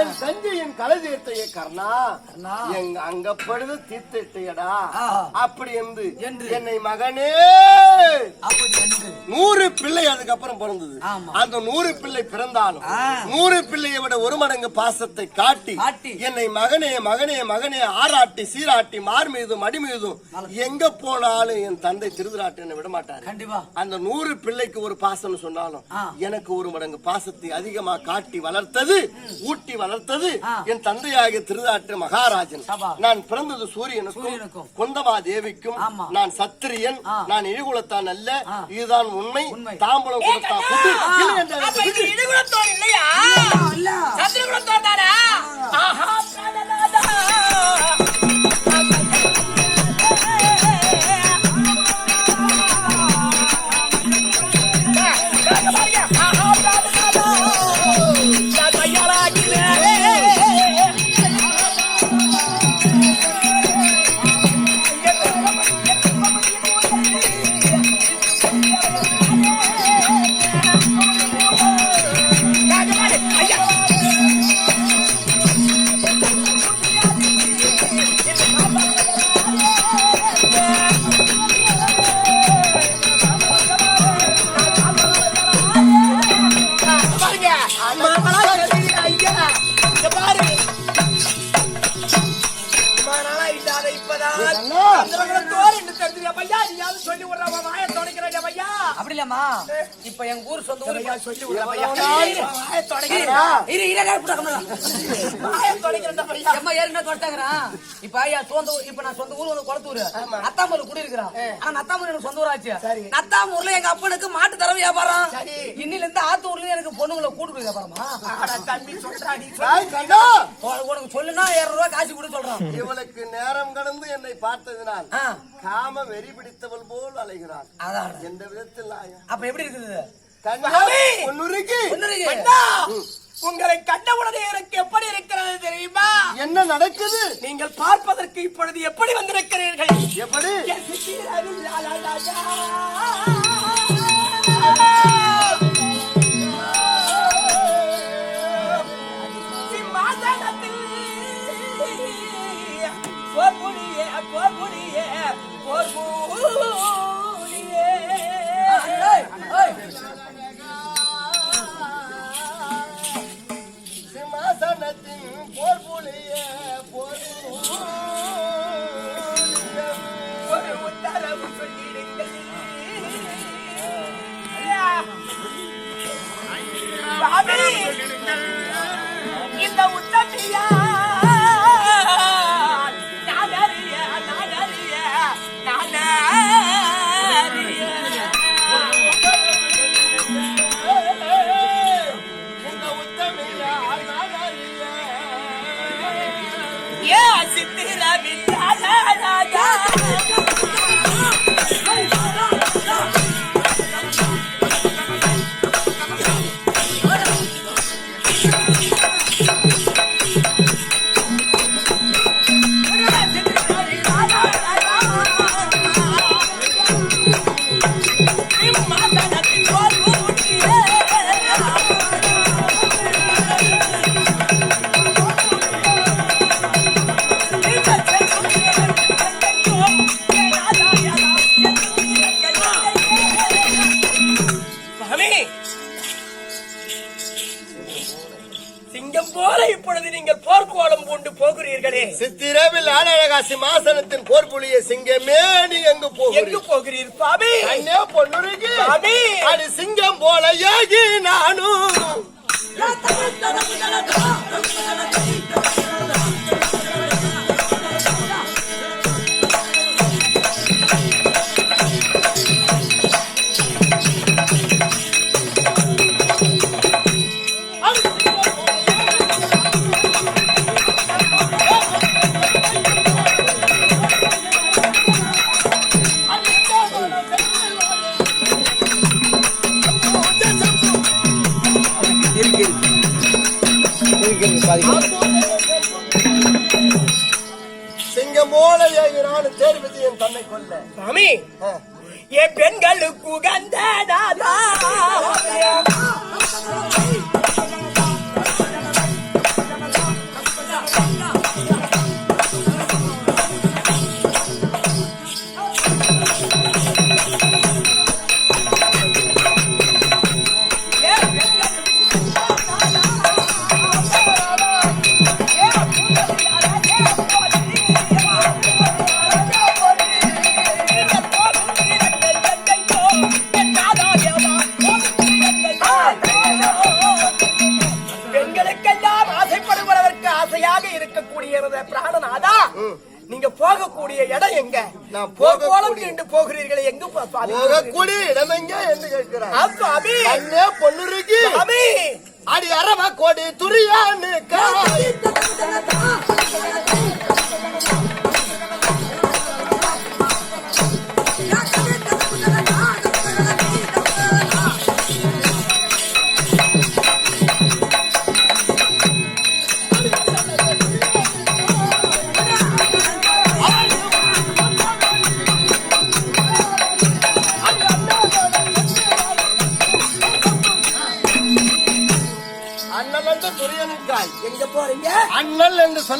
என் தஞ்சையின் கலை தீர்த்தையே கர்ணா. எங்க அங்கப்படுது தீர்த்திட்டையடா. அப்படி என்று. என்னை மகனே நூறு பிள்ளை அதுக்கப்புறம் பிறந்தது. அந்த நூறு பிள்ளை பிறந்தாலும். நூறு பிள்ளையை விட ஒரு மடங்கு பாசத்தை காட்டி. என்னை மகனே மகனே மகனே ஆராட்டி சீராட்டி மார் மீதும் அடி மீதும் எங்க போனாலும் என் தந்தை திருவிழாட்டு என்னை விட மாட்டாரு அந்த நூறு பிள்ளைக்கு ஒரு பாசம்னு சொன்னாலும். எனக்கு ஒரு மடங்கு பாசத்தை அதிகமா காட்டி வளர்த்தது ஊட்டி வளர்த்தது ஆ. என் தந்தையாகிய திருதாற்று மகாராஜன். நான் பிறந்தது சூரியனுக்கும். குந்தமா தேவிக்கும். நான் சத்திரியன். நான் இழிகுலத்தான் அல்ல. இதுதான் உண்மை. தாம்பலம் கொடுத்தான் இல்லம்மா இப்ப எங்க ஊர் சொந்த ஊர் சொல்லி இப்ப ஐயா சொந்த ஊர் இப்ப நான் சொந்த ஊர் வந்து குளத்தூர் நத்தாமூர் குடி இருக்கிறான் ஆனா நத்தாமூர் எனக்கு சொந்த ஊராச்சு சரி. நத்தாமூர்ல எங்க அப்பனுக்கு மாட்டு தர வியாபாரம். இன்னில இருந்து ஆத்தூர்ல எனக்கு பொண்ணுங்களை கூட்டு வியாபாரமா தம்பி உனக்கு சொல்லுனா ஏழு ரூபாய் காசு கூட சொல்றான் இவளுக்கு நேரம் கடந்து என்னை பார்த்ததினால் காம வெறி பிடித்தவள் போல் அலைகிறாள் அதான் எந்த விதத்தில்? அப்ப எப்படி இருக்குது? உங்களை கண்டவுடனே எனக்கு எப்படி இருக்கிறது தெரியுமா? என்ன நடக்குது? நீங்கள் பார்ப்பதற்கு இப்பொழுது எப்படி வந்திருக்கிறீர்கள்? எப்படி? போர் புலியே. Swami. I know.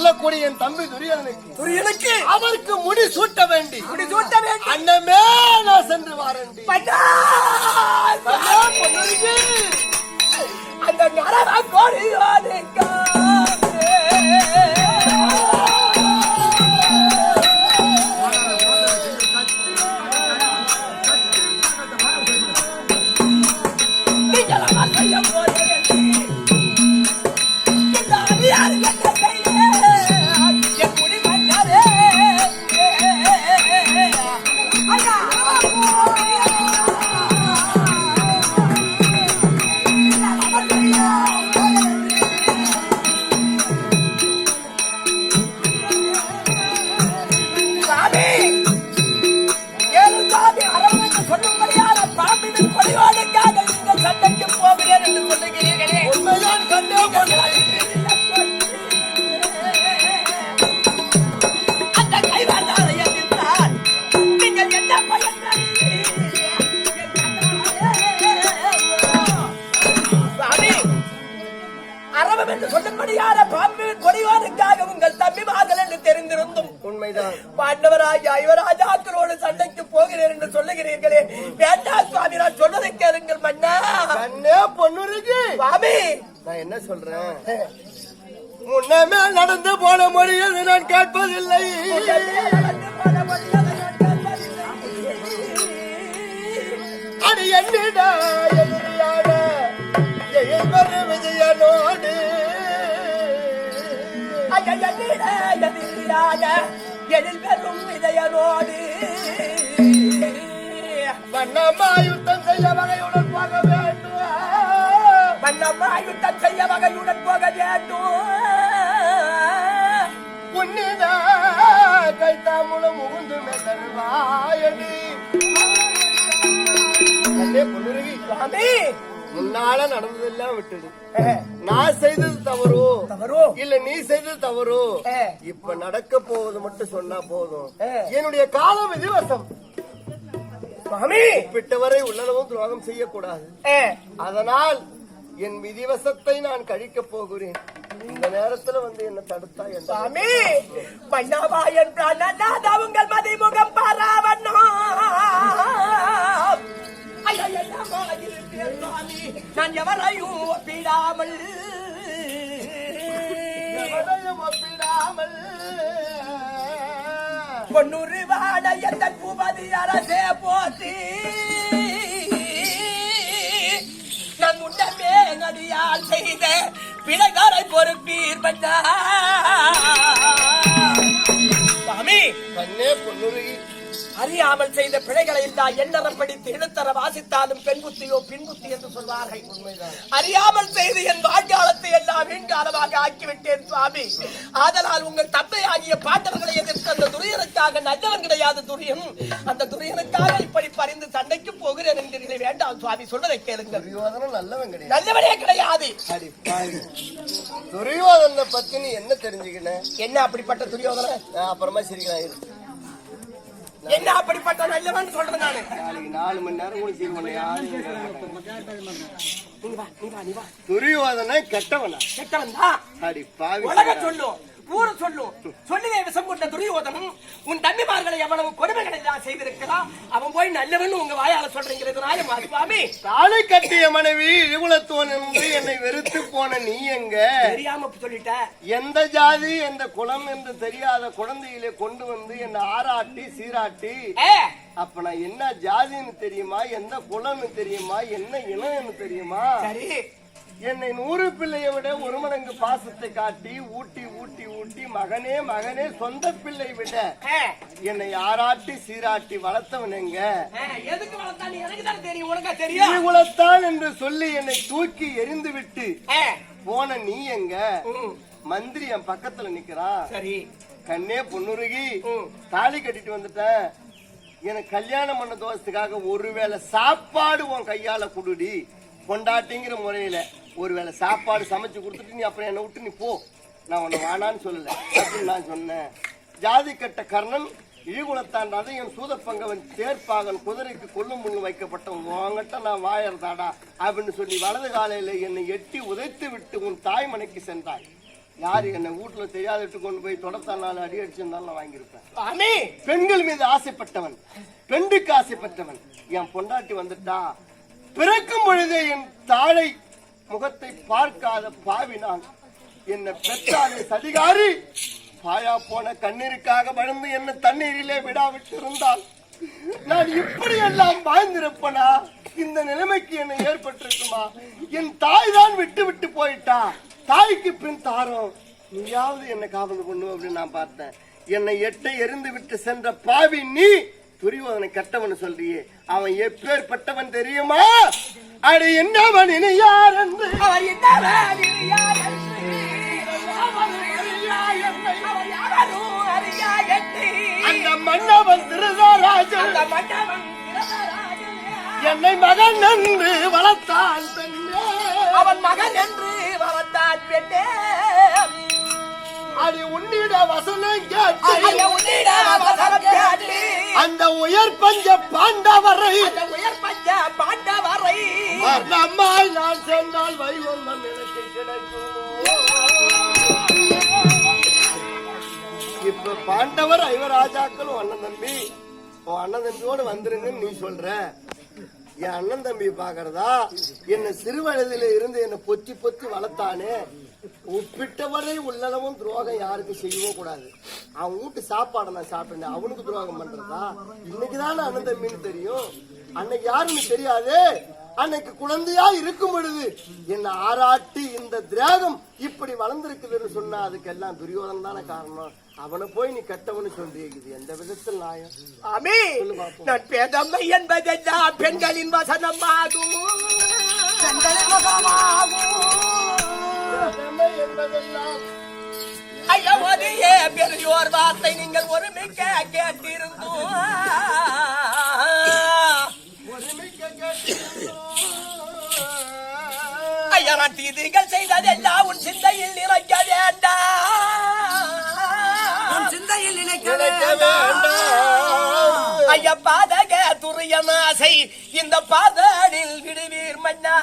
சொல்லக்கூடிய என் தம்பி துரியனுக்கு துரியனுக்கு. அவருக்கு முடி சூட்ட வேண்டி. இப்படி சூட்ட வேண்டும் அண்ணமே நான் சென்று வாரண்டி. அந்த நரவ கொடியோனுக்கு சொல்றேன் முன்னமே நடந்து போன மொழியை நான் கேட்பதில்லை. அடி என்னடா விஜயனோடு. எழில் பெறும் இதயனோடு மன்னம்மா யுத்தம் செய்ய வகையுடன் கைத்தாமுலம் முகுந்து மெதல்வாயடி கண்ணே பொன்னுருகி சுவாமி முன்னால நடந்ததெல்லாம் விட்டுடு. நான் செய்தது தவறோ. தவறோ? இல்ல நீ செய்தது தவறோ. இப்ப நடக்க போவது மட்டும் சொன்னா போதும். என்னுடைய காலம் விதிவசம் விட்டவரை உள்ளளவும் துரோகம் செய்யக்கூடாது. அதனால் என் விதிவசத்தை நான் கழிக்கப் போகிறேன். இந்த நேரத்துல வந்து என்ன தடுத்தா என்ன? சுவாமி மன்னாபாயன் பிராணநாத உங்கள் மதிமுகம் பாராவண்ணா. நான் எவரையும் ஒப்பிடாமல். ஒப்பிடாமல். பொன்னூறு வாட எந்த பூபதி அரசே போத்தி நம் உண்டமே நடியால் செய்த பிழைகாரை பொறுப்பீர் பஞ்சா சாமி. கண்ணே பொன்னுருகி அறியாமல் செய்த பிழைகளை எல்லாம் எண்ணறம் படித்து எழுத்தர வாசித்தாலும் பெண் புத்தியோ பின் புத்தி என்று சொல்வார்கள். அறியாமல் செய்து என் வாழ்காலத்தை எல்லாம் வீண்காலமாக ஆக்கிவிட்டேன் சுவாமி. ஆதலால் உங்கள் தந்தை ஆகிய பாண்டவர்களை எதிர்த்து அந்த துரியனுக்காக நல்லவன் கிடையாது துரியன் அந்த துரியனுக்காக இப்படி பறிந்து சண்டைக்கு போகிறேன் என்கிறீர்களே வேண்டாம் சுவாமி. சொல்வதை கேளுங்கள். நல்லவன் கிடையாது. நல்லவனே கிடையாது. துரியோதனை பத்தி என்ன தெரிஞ்சுக்கின? என்ன அப்படிப்பட்ட துரியோதன அப்புறமா சிரிக்கலாம். என்ன அப்படிப்பட்ட நல்லவன் சொல்றேன் நானு? நாளைக்கு நாலு மணி நேரம் கூட யாரும் வா நீ வா துரியோதனை கெட்டவனா? கெட்டவன் தான். அடி பாவி. உலக சொல்லும் ஊரு சொல்லும் சொல்லுவே விஷம் கொண்ட துரியோதனும் உன் தம்பிமார்களை எவ்வளவு கொடுமைகளை எல்லாம் செய்திருக்கலாம்? அவன் போய் நல்லவன் உங்க வாயால சொல்றீங்கிறது நியாயமா சுவாமி? தாலி கட்டிய மனைவி இழுகுலத்துவன் என்று என்னை வெறுத்து போன நீ எங்க? தெரியாம சொல்லிட்ட. எந்த ஜாதி எந்த குலம் என்று தெரியாத குழந்தையிலே கொண்டு வந்து என்னை ஆராட்டி சீராட்டி? அப்ப நான் என்ன ஜாதின்னு தெரியுமா எந்த குலம்னு தெரியுமா என்ன இனம்னு தெரியுமா? சரி. என்னை நூறு பிள்ளையை விட ஒரு மடங்கு பாசத்தை காட்டி ஊட்டி ஊட்டி ஊட்டி மகனே மகனே சொந்த பிள்ளை விட என்னை ஆராட்டி சீராட்டி வளர்த்தவன் எங்க? ஆ, எதுக்கு வளர்த்தான்னு எனக்கு தானே தெரியும் உனக்கா தெரியும்? குலத்தான் என்று சொல்லி என்னை தூக்கி எரிந்து விட்டு போன நீ எங்க? மந்திரி என் பக்கத்துல நிக்கிறான் சரி. கண்ணே பொண்ணுருகி. தாலி கட்டிட்டு வந்துட்டேன். எனக்கு கல்யாணம் பண்ண தோசத்துக்காக ஒருவேளை சாப்பாடு உன் கையால குடுடி. கொண்டாட்டிங்கிற முறையில ஒருவேளை சாப்பாடு சமைச்சு கொடுத்துட்டு நீ அப்புறம் என்னை விட்டு நீ போ. நான் உன்னை வானான்னு சொல்லல. அப்படின்னு நான் சொன்னேன். ஜாதி கட்ட கர்ணன் இழிகுலத்தாண்டாத என் சூதப்பங்கவன் தேர்ப்பாகன் குதிரைக்கு கொல்லும் முன்னு வைக்கப்பட்டவன். உங்ககிட்ட நான் வாயறதாடா அப்படின்னு சொல்லி வலது காலையில என்னை எட்டி உதைத்து விட்டு உன் தாய்மனைக்கு சென்றாய். யாரு என்னை வீட்டுல தெரியாதட்டு கொண்டு போய் தொடர்த்தால் நாலு அடி அடிச்சிருந்தாலும் நான் வாங்கியிருப்பேன். பெண்கள் மீது ஆசைப்பட்டவன் பெண்டுக்கு ஆசைப்பட்டவன். என் பொண்டாட்டி வந்துட்டா பிறக்கும் பொழுதே என் தாழை முகத்தை பார்க்காத பாவி நான் என்னை பெற்றாலே சதிகாரி. பாயா போன கண்ணீருக்காக வளர்ந்து என்ன தண்ணீரிலே விடாவிட்டு இருந்தால் நான் இப்படி எல்லாம் வாழ்ந்திருப்பனா? இந்த நிலைமைக்கு என்ன ஏற்பட்டிருக்குமா? என் தாய் தான் விட்டு விட்டு போயிட்டா? தாய்க்கு பின் தாரம் நீயாவது என்னை காவல் பண்ணுவோம் அப்படின்னு நான் பார்த்தேன். என்னை எட்டை எரிந்து விட்டு சென்ற பாவி நீ துரியோதனை கட்டவன் சொல்றியே அவன் எப்பேற்பட்டவன் தெரியுமா? அடி என்னவன் இனி யார் என்று? அவர். அந்த மன்னவன் திருதராஜன். அந்த மன்னவன். என்னை மகன் என்று வளர்த்தான் பெண்ணே. அவன் மகன் என்று வளர்த்தான் பெண்ணே. அடி உன்னிட வசனம் கேட்டு. அந்த உயர் பஞ்ச பாண்டவரை. அந்த உயர் பஞ்ச பாண்டவரை. நம்மால் நான் சென்றால் வைகுந்தம் எனக்கு கிடைக்கும். இப்ப பாண்டவர் ஐவராஜாக்களும் அண்ணன் தம்பி உன் அண்ணன் தம்பியோட வந்துருங்கன்னு நீ சொல்ற. என் அண்ணன் தம்பி பாக்குறதா என்ன சிறு வயதில இருந்து என்ன பொத்தி பொத்தி வளர்த்தானே? உப்பிட்டவரை உள்ளளவும் துரோகம் யாருக்கும் செய்யவும் கூடாது. அவன் வீட்டு சாப்பாடை நான் சாப்பிட்டேன் அவனுக்கு துரோகம் பண்றதா? இன்னைக்குதானே அண்ணன் தம்பின்னு தெரியும். அன்னைக்கு யாருன்னு தெரியாது. அன்னைக்கு குழந்தையா இருக்கும் பொழுது என்ன ஆராட்டி இந்த திரேகம் இப்படி வளர்ந்திருக்குதுன்னு சொன்னா அதுக்கெல்லாம் துரியோதன் தானே காரணம். அவனை போய் நீ கட்டவனு சொல்றீங்க எந்த விதத்தில் நியாயம்? அமி. நான் பேதம்மை என்பதெல்லாம் பெண்களின் வசனமாகும். திறமை என்பதெல்லாம் ஐயா ஒரே பெரியோர் வார்த்தை நீங்கள் ஒருமிக்க கேட்டிருந்தோம். ஐயா நான் தீதிகள் செய்ததெல்லாம் உன் சிந்தையில் நிறைக்க வேண்டாம் சிந்தையில் நினைக்க வேண்டாம். ஐயா பாதக துரியன் ஆசை இந்த பாதனில் விடுவீர் மன்னா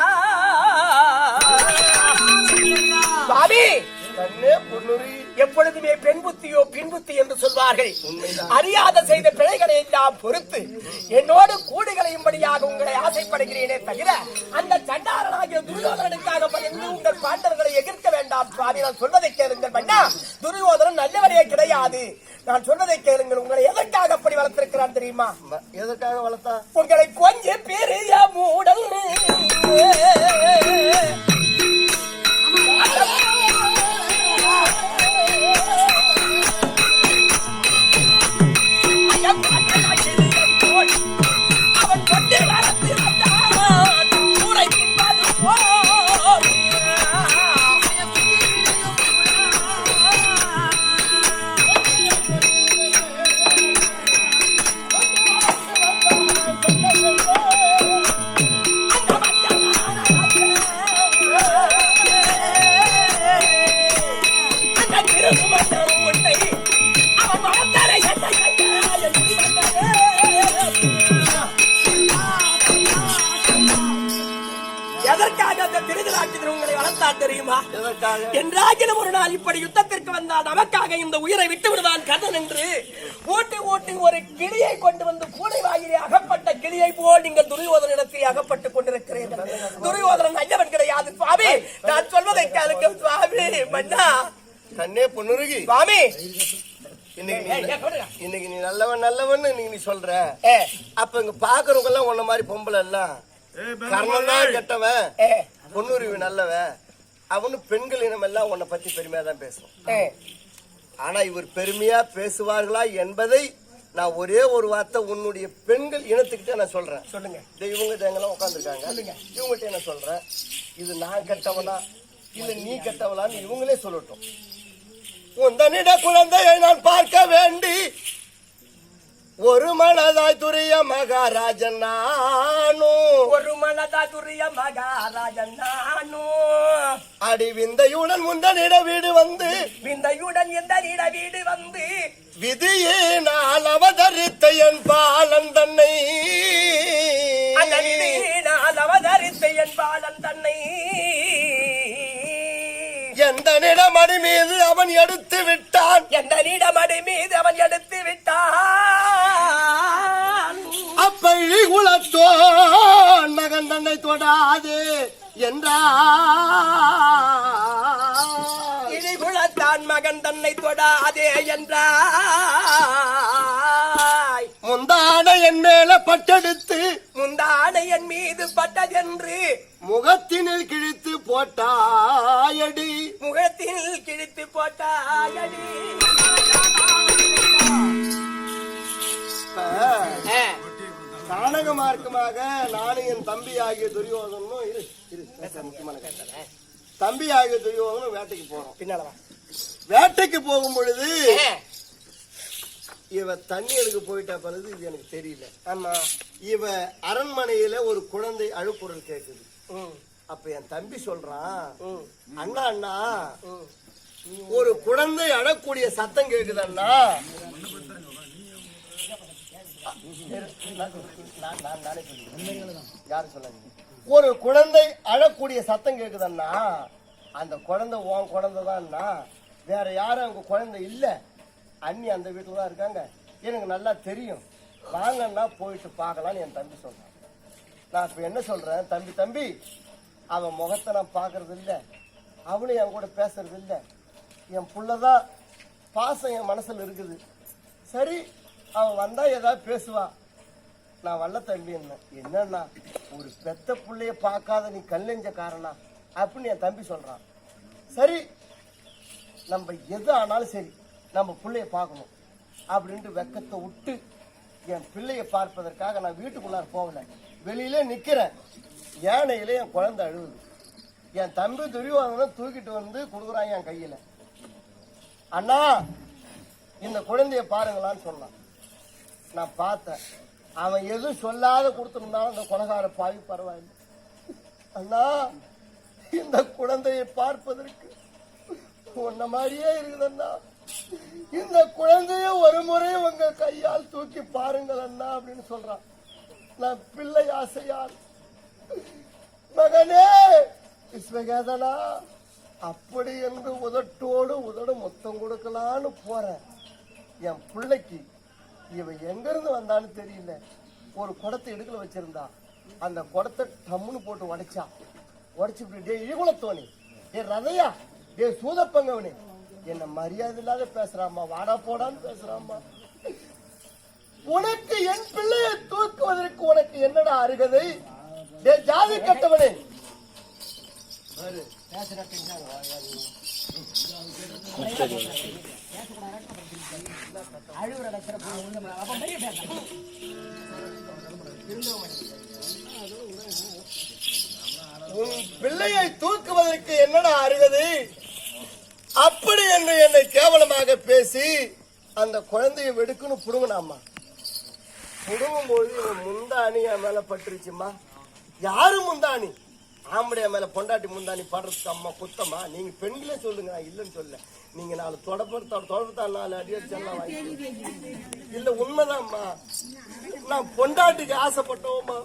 எப்பொழுதுமே பெண் புத்தியோ பின் புத்தி என்று சொல்வார்கள். அறியாத செய்த பிழைகளை எல்லாம் பொறுத்து என்னோடு கூடுகளையும்படியாக உங்களை ஆசைப்படுகிறேனே தவிர அந்த சண்டாரனாகிய துரியோதனனுக்காக பயந்து உங்கள் பாண்டவர்களை எதிர்க்க வேண்டாம் சுவாமி. நான் சொல்வதை கேளுங்கள் மன்னா. துரியோதனன் நல்லவரே கிடையாது. நான் சொல்வதை கேளுங்கள். உங்களை எதற்காக அப்படி வளர்த்திருக்கிறான் தெரியுமா? எதற்காக வளர்த்தா? உங்களை கொஞ்சம் பெரிய மூடல். அவன் துரியோதனன் ஐயவன் கிடையாது சுவாமி. நான் சொல்வதை கேளுங்க சுவாமி. மன்னா. கண்ணே பொன்னுருகி. சுவாமி. இன்னைக்கு நீ நல்லவன் நல்லவன் இன்னைக்கு நீ சொல்ற. அப்ப இங்க பாக்குறவங்க எல்லாம் உன்ன மாதிரி பொம்பளை எல்லாம் கர்ணன் தான் கெட்டவன். ஏ, பொன்னுரிவு நல்லவ அவனு பெண்கள் இனமெல்லாம் உன்னை பத்தி பெருமையா தான் பேசும். ஆனா இவர் பெருமையா பேசுவார்களா என்பதை நான் ஒரே ஒரு வார்த்தை உன்னுடைய பெண்கள் இனத்துக்கிட்ட நான் சொல்றேன். சொல்லுங்க. இவங்க தேங்கெல்லாம் உட்காந்துருக்காங்க இவங்ககிட்ட என்ன சொல்றேன்? இது நான் கெட்டவனா இல்ல நீ கெட்டவளான்னு இவங்களே சொல்லட்டும். உந்தனிட குழந்தையை நான் பார்க்க வேண்டி ஒரு மனதாய் துரிய மகாராஜன் நானும் ஒரு மனதா துரிய மகாராஜன் நானும் அடி விந்தையுடன் முந்தனிட வீடு வந்து விந்தையுடன் எந்த நிட வீடு வந்து? விதியே நான் அவதரித்த என் பாலன் தன்னை. அந்த நிலையினால் அவதரித்த என் பாலன் தன்னை. எந்த நிடமடி மீது அவன் எடுத்து விட்டான்? எந்த நிடமடி மீது அவன் எடுத்து விட்டான்? அப்பழி குலத்தோ நகன் தன்னை தொடாதே என்றா இடிகுளத்தான் மகன் தன்னை தொடாதே என்றாய். முந்தான என் மேல பட்டெடுத்து முந்தானை என் மீது பட்டதென்று முகத்தினில் கிழித்து போட்டாயடி. முகத்தில் கிழித்து போட்டாயடி. கானக மார்க்கமாக நானும் என் தம்பி ஆகிய துரியோதனும் இரு இரு. முக்கியமான கட்டளை தம்பி ஆகிய துரியோதனும் வேட்டைக்கு போறோம். பின்னால வேட்டைக்கு போகும் பொழுது இவ தண்ணி எடுக்க போயிட்டா பிறகு இது எனக்கு தெரியல. ஆமா இவ அரண்மனையில ஒரு குழந்தை அழுக்குரல் கேக்குது. அப்ப என் தம்பி சொல்றான் அண்ணா அண்ணா. ஒரு குழந்தை அழக்கூடிய சத்தம் கேக்குது அண்ணா நான் நான் நானே சொல்லிக்கிறேன். யாரும் சொல்லாதீங்க. ஒரு குழந்தை அழக்கூடிய சத்தம் கேக்குதண்ணா அந்த குழந்தை உன் குழந்தை தான்ண்ணா வேற யாரும் அவங்க குழந்தை இல்ல. அண்ணி அந்த வீட்டுல தான் இருக்காங்க. எனக்கு நல்லா தெரியும். வாங்கன்னா போயிட்டு பார்க்கலாம்னு என் தம்பி சொல்றான். நான் இப்ப என்ன சொல்றேன்? தம்பி தம்பி அவன் முகத்தை நான் பார்க்கறது இல்லை. அவனும் என் கூட பேசுறது இல்லை. என் புள்ளதான் பாசம் என் மனசில் இருக்குது. சரி அவன் வந்தா ஏதாவது பேசுவான் நான் வல்ல தம்பி என்ன என்னன்னா ஒரு பெத்த பிள்ளைய பார்க்காத நீ கல்லெஞ்ச காரணா அப்படின்னு என் தம்பி சொல்றான். சரி நம்ம எது ஆனாலும் சரி நம்ம பிள்ளைய பார்க்கணும் அப்படின்ட்டு வெக்கத்தை விட்டு என் பிள்ளைய பார்ப்பதற்காக நான் வீட்டுக்குள்ளார போகல. வெளியிலே நிக்கிறேன். யானையில என் குழந்தை அழுகுது என் தம்பி துரியோதனை தூக்கிட்டு வந்து கொடுக்குறான் என் கையில. அண்ணா இந்த குழந்தைய பாருங்களான்னு சொன்னான். நான் பார்த்தேன். அவன் எதுவும் சொல்லாத கொடுத்துருந்தாலும் அந்த கொலகார பாவி பரவாயில்லை. அண்ணா இந்த குழந்தையை பார்ப்பதற்கு உன்ன மாதிரியே இருக்குதுண்ணா இந்த குழந்தைய ஒரு முறை உங்க கையால் தூக்கி பாருங்கள் அண்ணா அப்படின்னு சொல்றான். நான் பிள்ளை ஆசையால். மகனே விஸ்வகேதனா அப்படி என்று உதட்டோடு உதடு மொத்தம் கொடுக்கலான்னு போறேன். என் பிள்ளைக்கு இவன் எங்க இருந்து வந்தான்னு தெரியல. ஒரு குடத்தை இடுக்கல வச்சிருந்தா. அந்த குடத்தை டம்முன்னு போட்டு உடைச்சா. உடைச்சு டே இழிகுலத்தோனி டே ரதையா. டே சூதப்பங்கவனே. என்ன மரியாதை இல்லாத பேசுறாம்மா. வாடா போடான்னு பேசுறாம்மா. உனக்கு என் பிள்ளையை தூக்குவதற்கு உனக்கு என்னடா அருகதை? டே ஜாதி கட்டவனே. உன் பிள்ளையை தூக்குவதற்கு என்னடா அருகதை? அப்படி என்று என்னை கேவலமாக பேசி அந்த குழந்தையை வெடுக்குன்னு புடுங்கினாம்மா. புடுங்கும் போது முந்தாணி என் மேல பட்டுருச்சுமா யாரு முந்தாணி ஆம்பளைய மேல பொண்டாட்டி முந்தாணி படுறதுக்கு அம்மா குத்தமா? நீங்க பெண்களே சொல்லுங்க நான் இல்லைன்னு சொல்ல நீங்க நாலு தொடப்படுத்த தொடர்புத்தா நாலு அடி அடிச்செல்லாம் இல்ல உண்மைதான்மா நான் பொண்டாட்டிக்கு ஆசைப்பட்டோம்மா.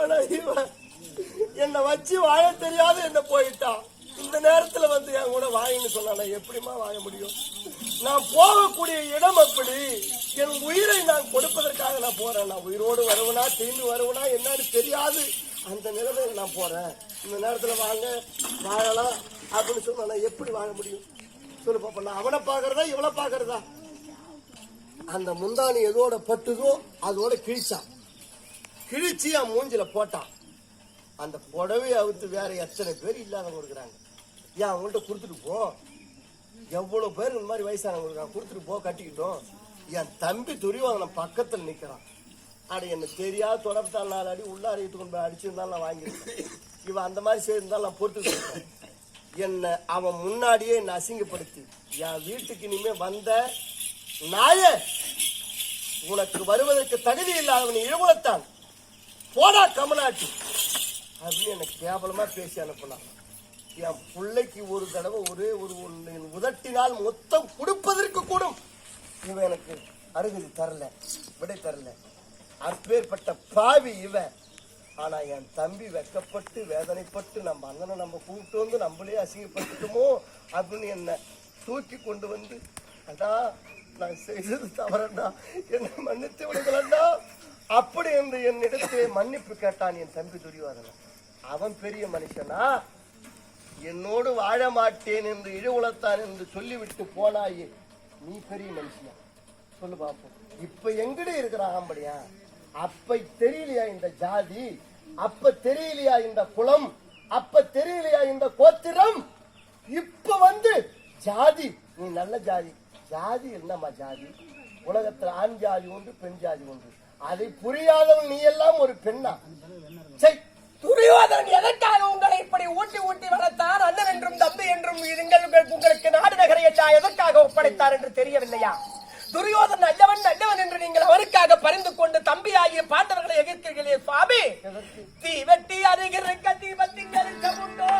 ஆனா இவன் என்னை வச்சு வாழ தெரியாத என்ன போயிட்டான் இந்த நேரத்துல வந்து என் கூட வாங்கின்னு சொன்னா நான் எப்படிம்மா வாங்க முடியும்? நான் போகக்கூடிய இடம் அப்படி. என் உயிரை நான் கொடுப்பதற்காக நான் போறேன். நான் உயிரோடு வருவனா திரும்பி வருவனா என்னன்னு தெரியாது. அந்த நிலைமையில நான் போறேன். இந்த நேரத்துல வாங்க வாழலாம் அப்படின்னு சொன்னா நான் எப்படி வாழ முடியும்? சொல்லு பாப்பா நான் அவனை பாக்குறதா இவனை பாக்குறதா அந்த முந்தானி எதோட பட்டுதோ அதோட கிழிச்சான். கிழிச்சு அவன் மூஞ்சில போட்டான். அந்த புடவை அவுத்து வேற எத்தனை பேர் இல்லாதவங்க இருக்கிறாங்க ஏன் அவங்கள்ட்ட கொடுத்துட்டு போ. எவ்வளவு பேர் இந்த மாதிரி வயசானவங்க இருக்காங்க கொடுத்துட்டு போ கட்டிக்கிட்டோம். என் தம்பி துரியோதனன் பக்கத்துல நிக்கிறான். அட என்ன தெரியாத தொடர்த்தான் நாலு அடி உள்ள அடிக்கிட்டு கொண்டு போய் அடிச்சிருந்தாலும் நான் வாங்கியிருக்கேன் இவன் அந்த மாதிரி செய்திருந்தாலும் நான் பொறுத்து இருக்கேன் என்ன அவன் முன்னாடியே என்னை அசிங்கப்படுத்தி என் வீட்டுக்கு இனிமே வந்த நாய உனக்கு வருவதற்கு தகுதி இல்லாதவன் இழுவத்தான் போடா கமலாட்டி அப்படின்னு என்னை கேவலமா பேசி அனுப்பினான். என் பிள்ளைக்கு ஒரு தடவை ஒரே ஒரு ஒன்று உதட்டினால் மொத்தம் கொடுப்பதற்கு கூடும். இவன் எனக்கு அருகதி தரல விடை தரல. அப்பேற்பட்ட பாவி இவன். ஆனா என் தம்பி வெக்கப்பட்டு வேதனைப்பட்டு நம்ம அண்ணனை நம்ம கூப்பிட்டு வந்து நம்மளே அசிங்கப்பட்டுட்டோமோ அப்படின்னு என்ன தூக்கி கொண்டு வந்து அடா நான் செய்தது தவறண்டா என்னை மன்னித்து விடுங்களா அப்படி என்று என்னிடத்திலே மன்னிப்பு கேட்டான் என் தம்பி துரியோதனன். அவன் பெரிய மனுஷனா? என்னோடு வாழ மாட்டேன் என்று இழுவுலத்தான் என்று சொல்லிவிட்டு போனாயே. நீ பெரிய மனுஷனா? சொல்லு பாப்போம். இப்ப எங்கடி இருக்கிறான் ஆம்படியா அப்ப தெரியலையா இந்த ஜாதி? அப்ப தெரியலையா இந்த குலம் அப்ப தெரியலையா இந்த கோத்திரம்? இப்ப வந்து ஜாதி. நீ நல்ல ஜாதி. ஜாதி என்னம்மா ஜாதி? உலகத்துல ஆண் ஜாதி உண்டு பெண் ஜாதி ஒன்று அதை புரியாதவன் நீ எல்லாம் ஒரு பெண்ணா. துரியோதன் எதற்காக உங்களை இப்படி ஊட்டி ஊட்டி வளர்த்தார்? அண்ணன் என்றும் தம்பி என்றும் இருங்கள் உங்கள்- உங்களுக்கு நாடு நகரை எதற்காக ஒப்படைத்தார் என்று தெரியவில்லையா? துரியோதன் நல்லவன் நல்லவன் என்று நீங்கள் அவருக்காக பரிந்து கொண்டு தம்பியாகிய பாண்டவர்களை எதிர்க்கிறீர்களே சுவாமி. தீவட்டி அருகிருக்க தீபத்தின் உண்டோ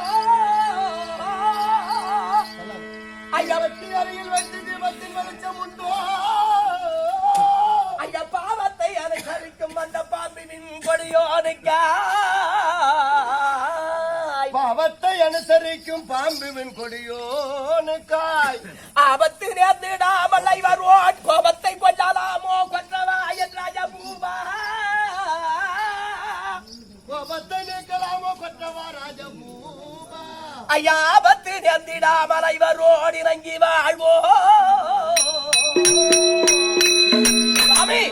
ஐயா அருகில் வைத்து தீபத்தின் வெளிச்சம் உண்டோ ஐயா பாவத்தை அனுசரிக்கும் அந்த பாம்பின் கொடியோனுக்கா பாவத்தை அனுசரிக்கும் பாம்புவின் கொடியோனுக்காய். ஆபத்து நேர்ந்திடாமல் வருவோன் கோபத்தை கொள்ளலாமோ கொன்றவா என்றாய பூபா கோபத்தை நீக்கலாமோ கொற்றவா ராஜபூமா ஐயா ஆபத்து நேர்ந்திடாமல் வருவோன் இறங்கி வாழ்வோ சாமி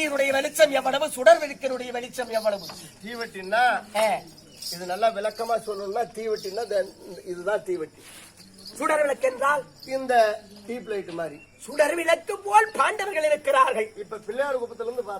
தீவட்டியினுடைய வெளிச்சம் எவ்வளவு சுடர் விளக்கினுடைய வெளிச்சம் எவ்வளவு? தீவெட்டின்னா இது நல்லா விளக்கமா சொல்லணும்னா தீவெட்டின்னா இதுதான் தீவெட்டி சுடர் விளக்கு என்றால் இந்த டீப் லைட் மாதிரி. சுடர் விளக்கு போல் பாண்டவர்கள் இருக்கிறார்கள். இப்ப பிள்ளையார் குப்பத்துல இருந்து பார்த்தா